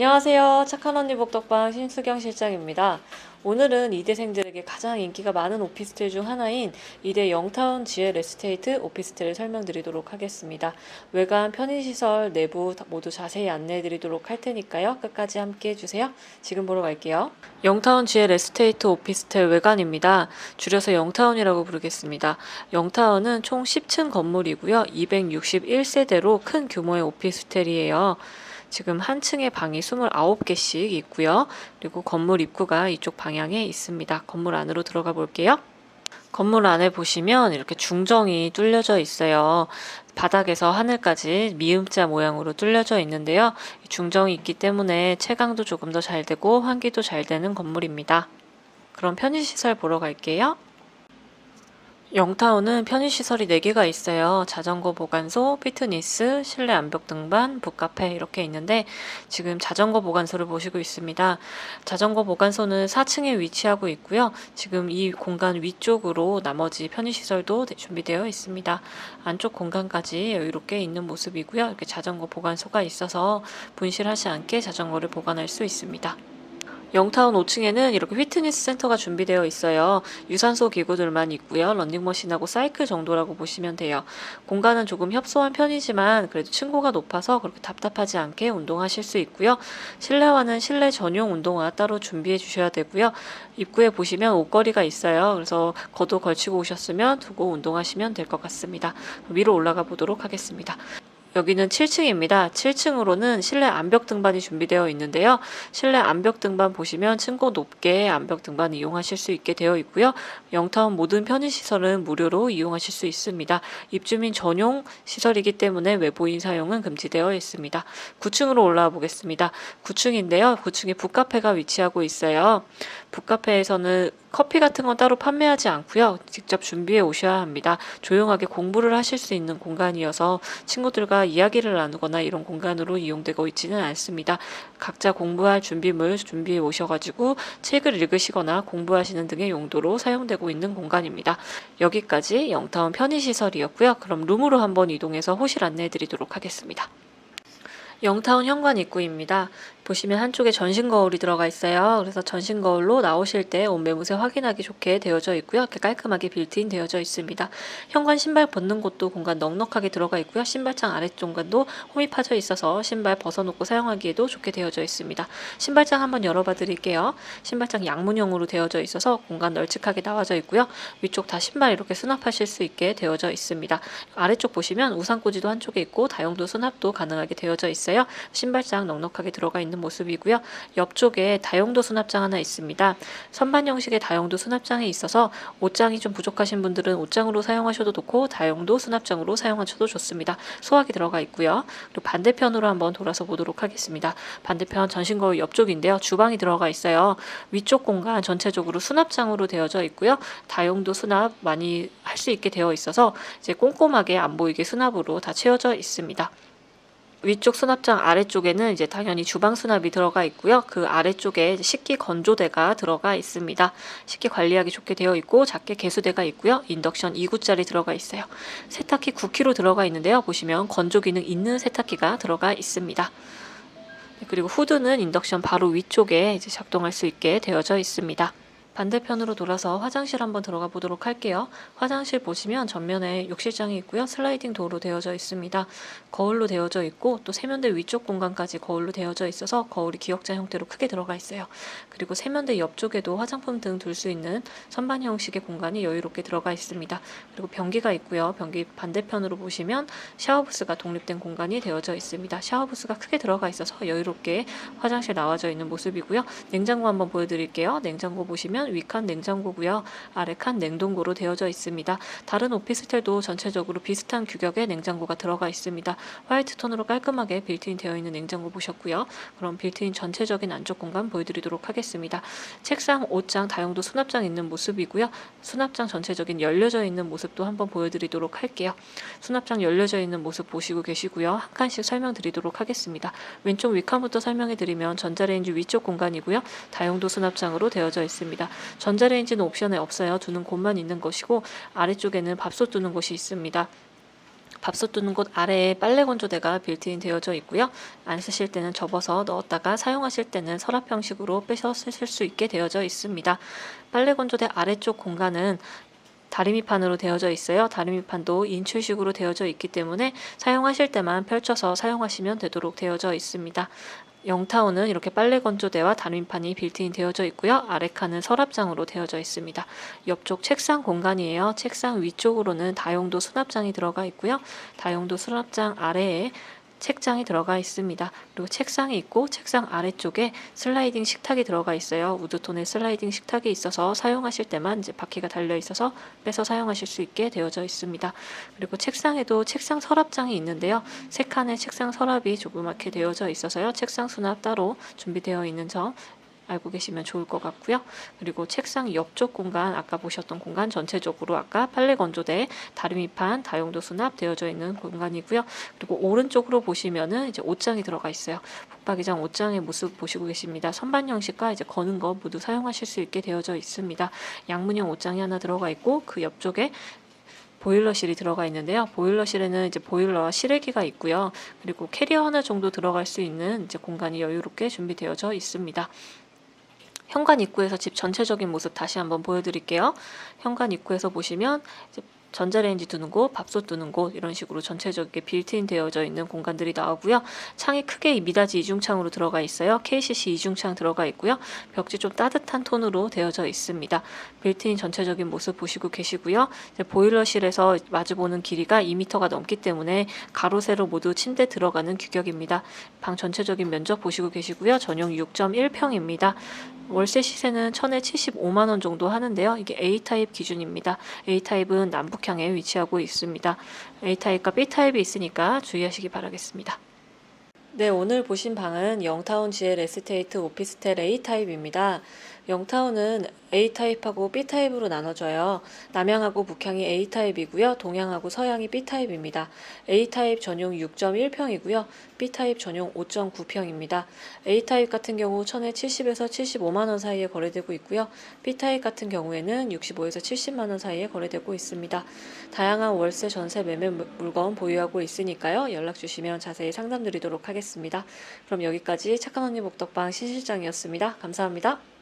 안녕하세요. 착한 언니 복덕방 신수경 실장입니다. 오늘은 이대생들에게 가장 인기가 많은 오피스텔 중 하나인 이대 영타운 GL 에스테이트 오피스텔을 설명드리도록 하겠습니다. 외관, 편의시설, 내부 다- 모두 자세히 안내해드리도록 할 테니까요. 끝까지 함께 해주세요. 지금 보러 갈게요. 영타운 GL 에스테이트 오피스텔 외관입니다. 줄여서 영타운이라고 부르겠습니다. 영타운은 총 10층 건물이고요. 261세대로 큰 규모의 오피스텔이에요. 지금 한 층에 방이 29개씩 있고요. 그리고 건물 입구가 이쪽 방향에 있습니다. 건물 안으로 들어가 볼게요. 건물 안에 보시면 이렇게 중정이 뚫려져 있어요. 바닥에서 하늘까지 미음자 모양으로 뚫려져 있는데요. 이 중정이 있기 때문에 채광도 조금 더 잘 되고 환기도 잘 되는 건물입니다. 그럼 편의시설 보러 갈게요. 영타운은 편의시설이 4개가 있어요. 자전거 보관소, 피트니스, 실내 암벽 등반, 북카페 이렇게 있는데 지금 자전거 보관소를 보시고 있습니다. 자전거 보관소는 4층에 위치하고 있고요. 지금 이 공간 위쪽으로 나머지 편의시설도 준비되어 있습니다. 안쪽 공간까지 여유롭게 있는 모습이고요. 이렇게 자전거 보관소가 있어서 분실하지 않게 자전거를 보관할 수 있습니다. 영타운 5층에는 이렇게 피트니스 센터가 준비되어 있어요. 유산소 기구들만 있고요. 런닝머신하고 사이클 정도라고 보시면 돼요. 공간은 조금 협소한 편이지만 그래도 층고가 높아서 그렇게 답답하지 않게 운동하실 수 있고요. 실내화는 실내 전용 운동화 따로 준비해 주셔야 되고요. 입구에 보시면 옷걸이가 있어요. 그래서 겉옷 걸치고 오셨으면 두고 운동하시면 될 것 같습니다. 위로 올라가 보도록 하겠습니다. 여기는 7층입니다. 7층으로는 실내 암벽 등반이 준비되어 있는데요. 실내 암벽 등반 보시면 층고 높게 암벽 등반 이용하실 수 있게 되어 있고요. 영타운 모든 편의시설은 무료로 이용하실 수 있습니다. 입주민 전용 시설이기 때문에 외부인 사용은 금지되어 있습니다. 9층으로 올라와 보겠습니다. 9층인데요. 9층에 북카페가 위치하고 있어요. 북카페에서는 커피 같은 건 따로 판매하지 않고요. 직접 준비해 오셔야 합니다. 조용하게 공부를 하실 수 있는 공간이어서 친구들과 이야기를 나누거나 이런 공간으로 이용되고 있지는 않습니다. 각자 공부할 준비물 준비해 오셔가지고 책을 읽으시거나 공부하시는 등의 용도로 사용되고 있는 공간입니다. 여기까지 영타운 편의시설이었고요. 그럼 룸으로 한번 이동해서 호실 안내해 드리도록 하겠습니다. 영타운 현관 입구입니다. 보시면 한쪽에 전신 거울이 들어가 있어요. 그래서 전신 거울로 나오실 때 옷 매무새 확인하기 좋게 되어져 있고요. 이렇게 깔끔하게 빌트인 되어져 있습니다. 현관 신발 벗는 곳도 공간 넉넉하게 들어가 있고요. 신발장 아래쪽 공간도 홈이 파져 있어서 신발 벗어놓고 사용하기에도 좋게 되어져 있습니다. 신발장 한번 열어봐 드릴게요. 신발장 양문형으로 되어져 있어서 공간 널찍하게 나와져 있고요. 위쪽 다 신발 이렇게 수납하실 수 있게 되어져 있습니다. 아래쪽 보시면 우산꽂이도 한쪽에 있고 다용도 수납도 가능하게 되어져 있어요. 신발장 넉넉하게 들어가 있는 모습이고요. 옆쪽에 다용도 수납장 하나 있습니다. 선반 형식의 다용도 수납장이 있어서 옷장이 좀 부족하신 분들은 옷장으로 사용하셔도 좋고 다용도 수납장으로 사용하셔도 좋습니다. 소화기 들어가 있고요. 그리고 반대편으로 한번 돌아서 보도록 하겠습니다. 반대편 전신 거울 옆쪽인데요. 주방이 들어가 있어요. 위쪽 공간 전체적으로 수납장으로 되어져 있고요. 다용도 수납 많이 할 수 있게 되어 있어서 이제 꼼꼼하게 안 보이게 수납으로 다 채워져 있습니다. 위쪽 수납장 아래쪽에는 이제 당연히 주방 수납이 들어가 있고요. 그 아래쪽에 식기 건조대가 들어가 있습니다. 식기 관리하기 좋게 되어 있고 작게 개수대가 있고요. 인덕션 2구짜리 들어가 있어요. 세탁기 9kg 들어가 있는데요. 보시면 건조 기능 있는 세탁기가 들어가 있습니다. 네, 그리고 후드는 인덕션 바로 위쪽에 이제 작동할 수 있게 되어져 있습니다. 반대편으로 돌아서 화장실 한번 들어가 보도록 할게요. 화장실 보시면 전면에 욕실장이 있고요. 슬라이딩 도어로 되어져 있습니다. 거울로 되어져 있고 또 세면대 위쪽 공간까지 거울로 되어져 있어서 거울이 기역자 형태로 크게 들어가 있어요. 그리고 세면대 옆쪽에도 화장품 등 둘 수 있는 선반 형식의 공간이 여유롭게 들어가 있습니다. 그리고 변기가 있고요. 변기 반대편으로 보시면 샤워부스가 독립된 공간이 되어져 있습니다. 샤워부스가 크게 들어가 있어서 여유롭게 화장실 나와져 있는 모습이고요. 냉장고 한번 보여드릴게요. 냉장고 보시면 위칸 냉장고고요. 아래 칸 냉동고로 되어져 있습니다. 다른 오피스텔도 전체적으로 비슷한 규격의 냉장고가 들어가 있습니다. 화이트 톤으로 깔끔하게 빌트인 되어 있는 냉장고 보셨고요. 그럼 빌트인 전체적인 안쪽 공간 보여드리도록 하겠습니다. 책상, 옷장, 다용도 수납장 있는 모습이고요. 수납장 전체적인 열려져 있는 모습도 한번 보여드리도록 할게요. 수납장 열려져 있는 모습 보시고 계시고요. 한 칸씩 설명드리도록 하겠습니다. 왼쪽 위칸부터 설명해드리면 전자레인지 위쪽 공간이고요. 다용도 수납장으로 되어져 있습니다. 전자레인지는 옵션에 없어요. 두는 곳만 있는 것이고 아래쪽에는 밥솥 두는 곳이 있습니다. 밥솥 두는 곳 아래에 빨래 건조대가 빌트인 되어져 있고요. 안 쓰실 때는 접어서 넣었다가 사용하실 때는 서랍 형식으로 빼서 쓰실 수 있게 되어져 있습니다. 빨래 건조대 아래쪽 공간은 다리미판으로 되어져 있어요. 다리미판도 인출식으로 되어져 있기 때문에 사용하실 때만 펼쳐서 사용하시면 되도록 되어져 있습니다. 영타운은 이렇게 빨래 건조대와 다리미판이 빌트인 되어져 있고요. 아래 칸은 서랍장으로 되어져 있습니다. 옆쪽 책상 공간이에요. 책상 위쪽으로는 다용도 수납장이 들어가 있고요. 다용도 수납장 아래에 책장이 들어가 있습니다. 그리고 책상이 있고 책상 아래쪽에 슬라이딩 식탁이 들어가 있어요. 우드톤의 슬라이딩 식탁이 있어서 사용하실 때만 이제 바퀴가 달려 있어서 빼서 사용하실 수 있게 되어져 있습니다. 그리고 책상에도 책상 서랍장이 있는데요. 세 칸의 책상 서랍이 조그맣게 되어져 있어서요. 책상 수납 따로 준비되어 있는 점 알고 계시면 좋을 것 같고요. 그리고 책상 옆쪽 공간 아까 보셨던 공간 전체적으로 아까 빨래 건조대, 다리미판, 다용도 수납 되어져 있는 공간이고요. 그리고 오른쪽으로 보시면은 이제 옷장이 들어가 있어요. 북박이장 옷장의 모습 보시고 계십니다. 선반 형식과 이제 거는 거 모두 사용하실 수 있게 되어져 있습니다. 양문형 옷장이 하나 들어가 있고 그 옆쪽에 보일러실이 들어가 있는데요. 보일러실에는 이제 보일러와 실외기가 있고요. 그리고 캐리어 하나 정도 들어갈 수 있는 이제 공간이 여유롭게 준비되어져 있습니다. 현관 입구에서 집 전체적인 모습 다시 한번 보여드릴게요. 현관 입구에서 보시면 전자레인지 두는 곳, 밥솥 두는 곳 이런 식으로 전체적인 빌트인 되어져 있는 공간들이 나오고요. 창이 크게 미닫이 이중창으로 들어가 있어요. KCC 이중창 들어가 있고요. 벽지 좀 따뜻한 톤으로 되어져 있습니다. 빌트인 전체적인 모습 보시고 계시고요. 보일러실에서 마주보는 길이가 2m가 넘기 때문에 가로 세로 모두 침대 들어가는 규격입니다. 방 전체적인 면적 보시고 계시고요. 전용 6.1평입니다. 월세 시세는 천에 75만 원 정도 하는데요. 이게 A타입 기준입니다. A타입은 남북 향에 위치하고 있습니다. A타입과 B타입이 있으니까 주의하시기 바라겠습니다. 네, 오늘 보신 방은 영타운 GL 에스테이트 오피스텔 A타입입니다. 영타운은 A타입하고 B타입으로 나눠져요. 남향하고 북향이 A타입이고요. 동향하고 서향이 B타입입니다. A타입 전용 6.1평이고요. B타입 전용 5.9평입니다. A타입 같은 경우 천에 70에서 75만 원 사이에 거래되고 있고요. B타입 같은 경우에는 65에서 70만 원 사이에 거래되고 있습니다. 다양한 월세 전세 매매 물- 물건 보유하고 있으니까요. 연락 주시면 자세히 상담 드리도록 하겠습니다. 그럼 여기까지 착한 언니 복덕방 신 실장이었습니다. 감사합니다.